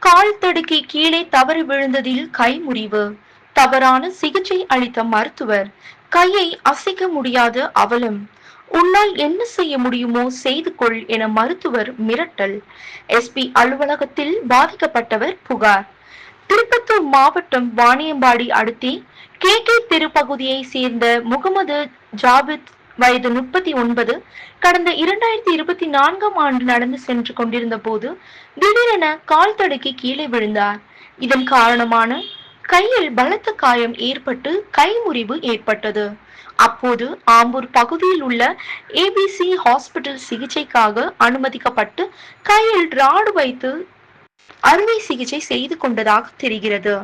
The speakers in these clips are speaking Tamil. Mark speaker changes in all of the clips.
Speaker 1: கால் தடுக்கி கீழே தவறி விழுந்ததில் கை முறிவு. தவறான சிகிச்சை அளித்த மருத்துவர் கையை அசைக்க முடியாத அவலம். உன்னால் என்ன செய்ய முடியுமோ செய்து கொள் என மருத்துவர் மிரட்டல். எஸ்பி அலுவலகத்தில் பாதிக்கப்பட்டவர் புகார். திருப்பத்தூர் மாவட்டம் வாணியம்பாடி அடுத்தி கே. கே. தெரு பகுதியை சேர்ந்த முகமது ஜாபித் வயது முப்பத்தி ஒன்பது கடந்த இரண்டாயிரத்தி இருபத்தி நான்காம் ஆண்டு நடந்து சென்று கொண்டிருந்த போது திடீரென கால் தடுக்கி கீழே விழுந்தார். இதன் காரணமான கையில் பலத்த காயம் ஏற்பட்டு கை முறிவு ஏற்பட்டது. அப்போது ஆம்பூர் பகுதியில் உள்ள ஏபிசி ஹாஸ்பிட்டல் சிகிச்சைக்காக அனுமதிக்கப்பட்டு கையில் ராடு வைத்து அறுவை சிகிச்சை செய்து கொண்டதாக தெரிகிறது.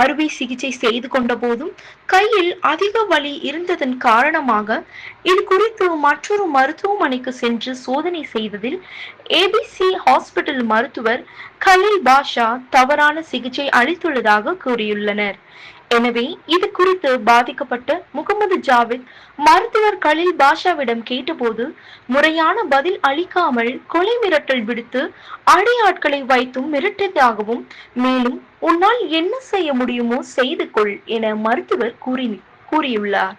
Speaker 1: அறுவை சிகிச்சை செய்து கொண்ட போதும் கையில் அதிக வலி இருந்ததன் காரணமாக இது குறித்து மற்றொரு மருத்துவமனைக்கு சென்று சோதனை செய்ததில் ஏபிசி ஹாஸ்பிட்டல் மருத்துவர் கலீல் பாஷா தவறான சிகிச்சை அளித்துள்ளதாக கூறியுள்ளனர். எனவே இது குறித்து பாதிக்கப்பட்ட முகமது ஜாவித் மருத்துவர் கலில் பாஷாவிடம் கேட்டபோது முறையான பதில் அளிக்காமல் கொலை மிரட்டல் விடுத்து அடியாட்களை வைத்தும் மிரட்டியதாகவும் மேலும் உன்னால் என்ன செய்ய முடியுமோ செய்து கொள் என மருத்துவர் கூறி கூறியுள்ளார்.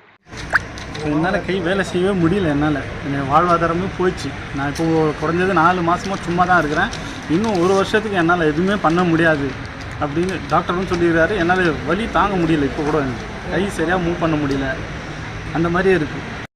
Speaker 2: என்னால் கை வேலை செய்யவே முடியல என்னால். என் வாழ்வாதாரமே போயிடுச்சு. நான் இப்போ குறைஞ்சது நாலு மாதமாக சும்மா தான் இருக்கிறேன். இன்னும் ஒரு வருஷத்துக்கு என்னால் எதுவுமே பண்ண முடியாது. அப்படின்னு டாக்டரும் சொல்லியிருக்காரு என்னால் வலி தாங்க முடியல இப்போ கூட. எனக்கு. கை சரியாக மூவ் பண்ண முடியல. அந்த மாதிரியே இருக்குது